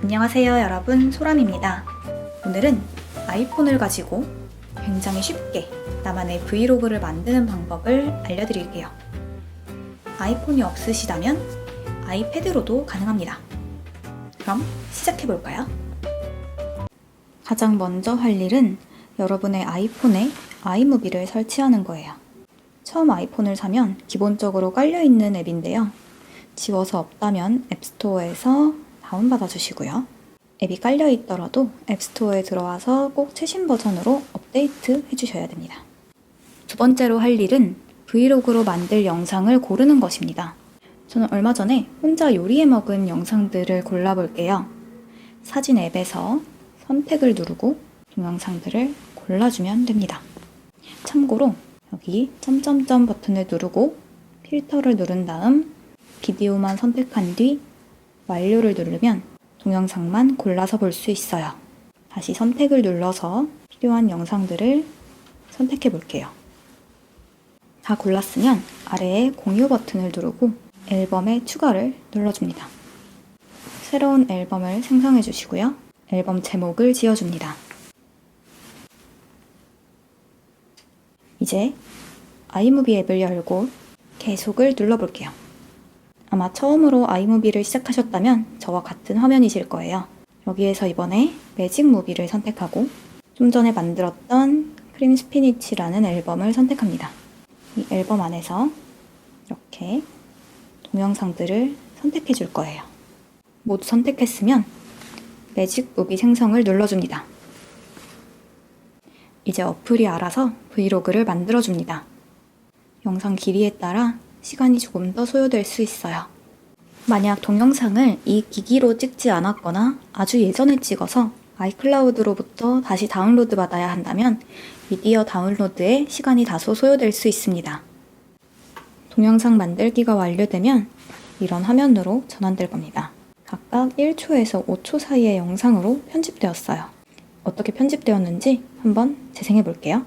안녕하세요 여러분 소람입니다. 오늘은 아이폰을 가지고 굉장히 쉽게 나만의 브이로그를 만드는 방법을 알려드릴게요. 아이폰이 없으시다면 아이패드로도 가능합니다. 그럼 시작해볼까요? 가장 먼저 할 일은 여러분의 아이폰에 아이무비를 설치하는 거예요. 처음 아이폰을 사면 기본적으로 깔려있는 앱인데요. 지워서 없다면 앱스토어에서 다운받아 주시고요. 앱이 깔려 있더라도 앱스토어에 들어와서 꼭 최신 버전으로 업데이트 해주셔야 됩니다. 두 번째로 할 일은 브이로그로 만들 영상을 고르는 것입니다. 저는 얼마 전에 혼자 요리해 먹은 영상들을 골라볼게요. 사진 앱에서 선택을 누르고 동영상들을 골라주면 됩니다. 참고로 여기 점점점 버튼을 누르고 필터를 누른 다음 비디오만 선택한 뒤 완료를 누르면 동영상만 골라서 볼 수 있어요. 다시 선택을 눌러서 필요한 영상들을 선택해 볼게요. 다 골랐으면 아래에 공유 버튼을 누르고 앨범에 추가를 눌러줍니다. 새로운 앨범을 생성해 주시고요. 앨범 제목을 지어줍니다. 이제 아이무비 앱을 열고 계속을 눌러볼게요. 아마 처음으로 아이무비를 시작하셨다면 저와 같은 화면이실 거예요. 여기에서 이번에 매직 무비를 선택하고 좀 전에 만들었던 크림 스피니치라는 앨범을 선택합니다. 이 앨범 안에서 이렇게 동영상들을 선택해 줄 거예요. 모두 선택했으면 매직 무비 생성을 눌러줍니다. 이제 어플이 알아서 브이로그를 만들어줍니다. 영상 길이에 따라 시간이 조금 더 소요될 수 있어요. 만약 동영상을 이 기기로 찍지 않았거나 아주 예전에 찍어서 아이클라우드로부터 다시 다운로드 받아야 한다면 미디어 다운로드에 시간이 다소 소요될 수 있습니다. 동영상 만들기가 완료되면 이런 화면으로 전환될 겁니다. 각각 1초에서 5초 사이의 영상으로 편집되었어요. 어떻게 편집되었는지 한번 재생해 볼게요.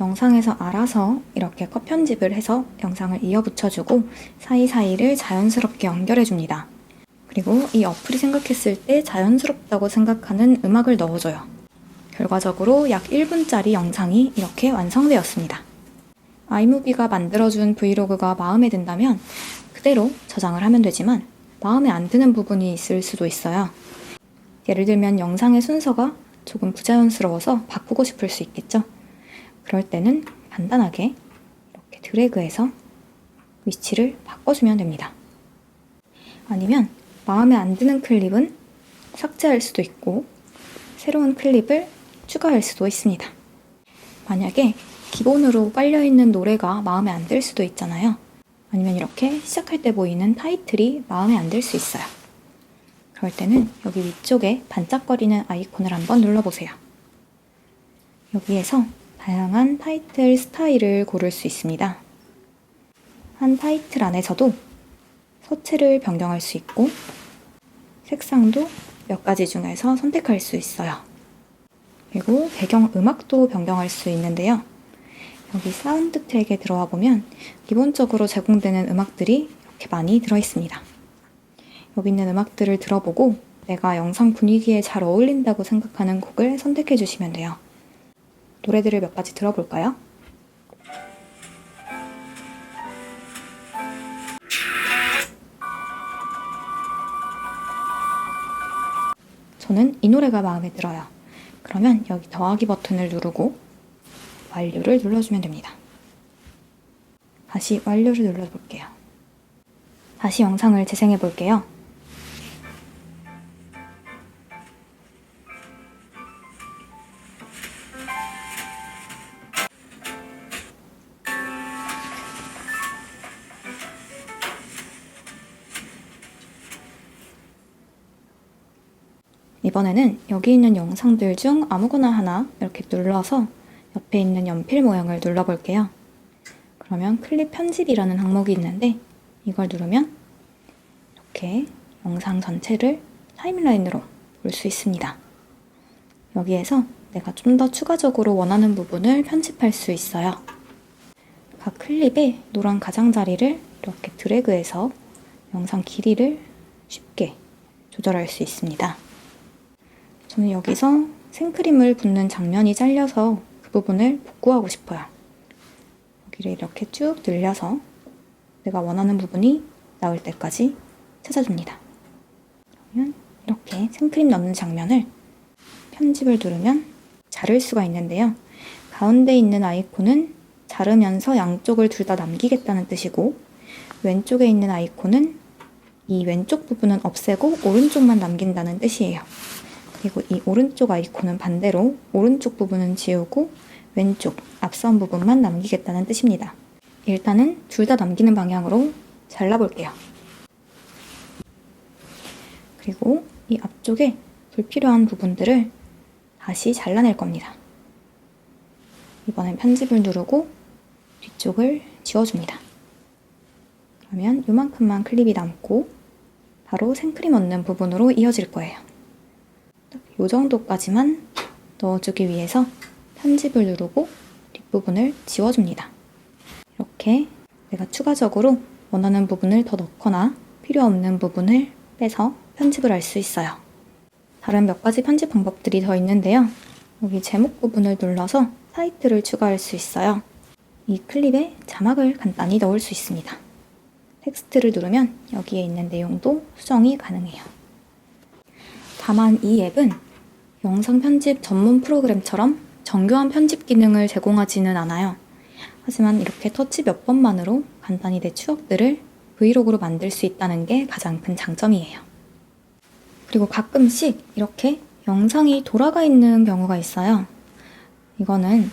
영상에서 알아서 이렇게 컷 편집을 해서 영상을 이어 붙여주고 사이사이를 자연스럽게 연결해 줍니다. 그리고 이 어플이 생각했을 때 자연스럽다고 생각하는 음악을 넣어줘요. 결과적으로 약 1분짜리 영상이 이렇게 완성되었습니다. 아이무비가 만들어준 브이로그가 마음에 든다면 그대로 저장을 하면 되지만 마음에 안 드는 부분이 있을 수도 있어요. 예를 들면 영상의 순서가 조금 부자연스러워서 바꾸고 싶을 수 있겠죠. 그럴 때는 간단하게 이렇게 드래그해서 위치를 바꿔주면 됩니다. 아니면 마음에 안 드는 클립은 삭제할 수도 있고 새로운 클립을 추가할 수도 있습니다. 만약에 기본으로 깔려있는 노래가 마음에 안 들 수도 있잖아요. 아니면 이렇게 시작할 때 보이는 타이틀이 마음에 안 들 수 있어요. 그럴 때는 여기 위쪽에 반짝거리는 아이콘을 한번 눌러보세요. 여기에서 다양한 타이틀 스타일을 고를 수 있습니다. 한 타이틀 안에서도 서체를 변경할 수 있고 색상도 몇 가지 중에서 선택할 수 있어요. 그리고 배경 음악도 변경할 수 있는데요. 여기 사운드 트랙에 들어와 보면 기본적으로 제공되는 음악들이 이렇게 많이 들어 있습니다. 여기 있는 음악들을 들어보고 내가 영상 분위기에 잘 어울린다고 생각하는 곡을 선택해 주시면 돼요. 노래들을 몇 가지 들어볼까요? 저는 이 노래가 마음에 들어요. 그러면 여기 더하기 버튼을 누르고 완료를 눌러주면 됩니다. 다시 완료를 눌러볼게요. 다시 영상을 재생해 볼게요. 이번에는 여기 있는 영상들 중 아무거나 하나 이렇게 눌러서 옆에 있는 연필 모양을 눌러볼게요. 그러면 클립 편집이라는 항목이 있는데 이걸 누르면 이렇게 영상 전체를 타임라인으로 볼 수 있습니다. 여기에서 내가 좀 더 추가적으로 원하는 부분을 편집할 수 있어요. 각 클립에 노란 가장자리를 이렇게 드래그해서 영상 길이를 쉽게 조절할 수 있습니다. 저는 여기서 생크림을 붓는 장면이 잘려서 그 부분을 복구하고 싶어요. 여기를 이렇게 쭉 늘려서 내가 원하는 부분이 나올 때까지 찾아줍니다. 그러면 이렇게 생크림 넣는 장면을 편집을 누르면 자를 수가 있는데요. 가운데 있는 아이콘은 자르면서 양쪽을 둘 다 남기겠다는 뜻이고 왼쪽에 있는 아이콘은 이 왼쪽 부분은 없애고 오른쪽만 남긴다는 뜻이에요. 그리고 이 오른쪽 아이콘은 반대로 오른쪽 부분은 지우고 왼쪽 앞선 부분만 남기겠다는 뜻입니다. 일단은 둘 다 남기는 방향으로 잘라볼게요. 그리고 이 앞쪽에 불필요한 부분들을 다시 잘라낼 겁니다. 이번엔 편집을 누르고 뒤쪽을 지워줍니다. 그러면 이만큼만 클립이 남고 바로 생크림 얻는 부분으로 이어질 거예요. 이 정도까지만 넣어주기 위해서 편집을 누르고 뒷부분을 지워줍니다. 이렇게 내가 추가적으로 원하는 부분을 더 넣거나 필요 없는 부분을 빼서 편집을 할 수 있어요. 다른 몇 가지 편집 방법들이 더 있는데요. 여기 제목 부분을 눌러서 타이틀을 추가할 수 있어요. 이 클립에 자막을 간단히 넣을 수 있습니다. 텍스트를 누르면 여기에 있는 내용도 수정이 가능해요. 다만 이 앱은 영상 편집 전문 프로그램처럼 정교한 편집 기능을 제공하지는 않아요. 하지만 이렇게 터치 몇 번만으로 간단히 내 추억들을 브이로그로 만들 수 있다는 게 가장 큰 장점이에요. 그리고 가끔씩 이렇게 영상이 돌아가 있는 경우가 있어요. 이거는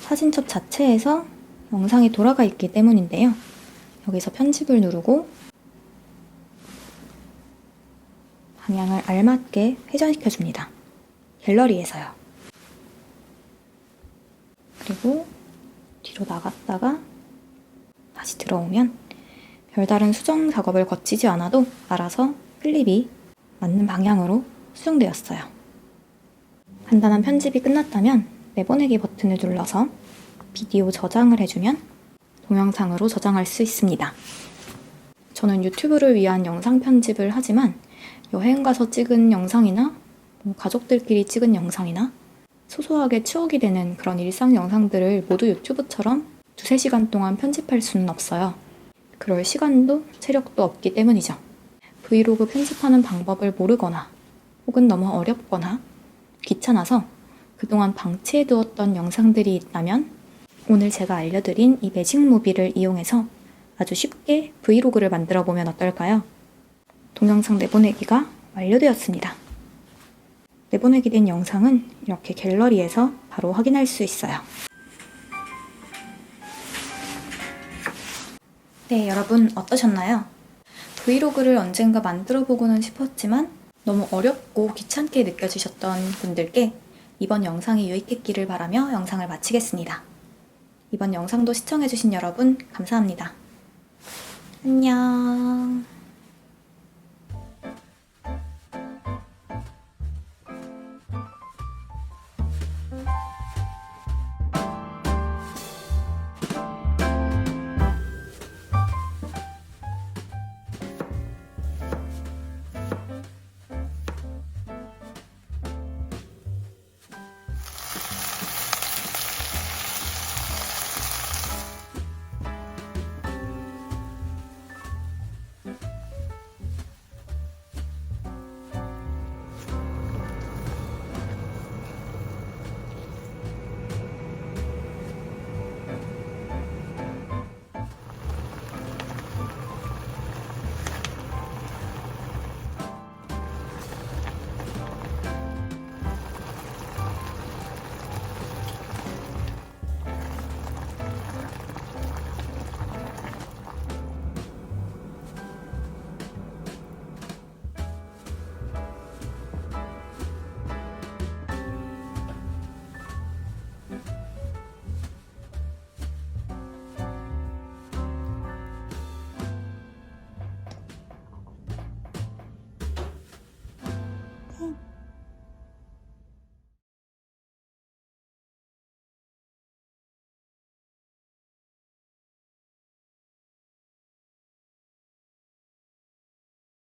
사진첩 자체에서 영상이 돌아가 있기 때문인데요. 여기서 편집을 누르고 방향을 알맞게 회전시켜 줍니다. 갤러리에서요. 그리고 뒤로 나갔다가 다시 들어오면 별다른 수정 작업을 거치지 않아도 알아서 클립이 맞는 방향으로 수정되었어요. 간단한 편집이 끝났다면 내보내기 버튼을 눌러서 비디오 저장을 해주면 동영상으로 저장할 수 있습니다. 저는 유튜브를 위한 영상 편집을 하지만 여행 가서 찍은 영상이나 뭐 가족들끼리 찍은 영상이나 소소하게 추억이 되는 그런 일상 영상들을 모두 유튜브처럼 두세 시간 동안 편집할 수는 없어요. 그럴 시간도 체력도 없기 때문이죠. 브이로그 편집하는 방법을 모르거나 혹은 너무 어렵거나 귀찮아서 그동안 방치해 두었던 영상들이 있다면 오늘 제가 알려드린 이 매직 무비를 이용해서 아주 쉽게 브이로그를 만들어 보면 어떨까요? 동영상 내보내기가 완료되었습니다. 내보내기 된 영상은 이렇게 갤러리에서 바로 확인할 수 있어요. 네, 여러분 어떠셨나요? 브이로그를 언젠가 만들어 보고는 싶었지만 너무 어렵고 귀찮게 느껴지셨던 분들께 이번 영상이 유익했기를 바라며 영상을 마치겠습니다. 이번 영상도 시청해주신 여러분 감사합니다. 안녕.